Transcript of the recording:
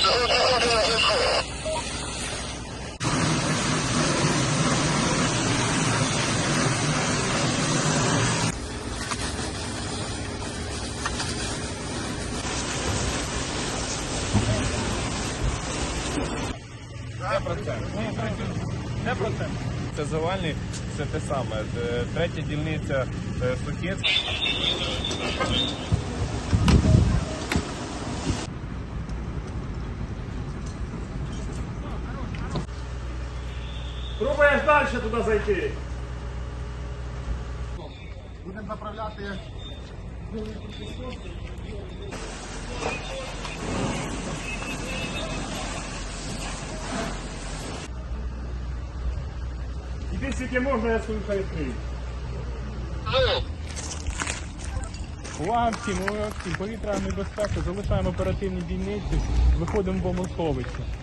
Не про Це не про Це Це завальний, це те саме. Е, третя дільниця е, сухець. Пробуєш далі туди зайти. Будемо направляти Іди скільки можна, я свою відкрию. Увага всім, увага всім, повітряна небезпека, залишаємо оперативні дільниці, виходимо в бомбосховище.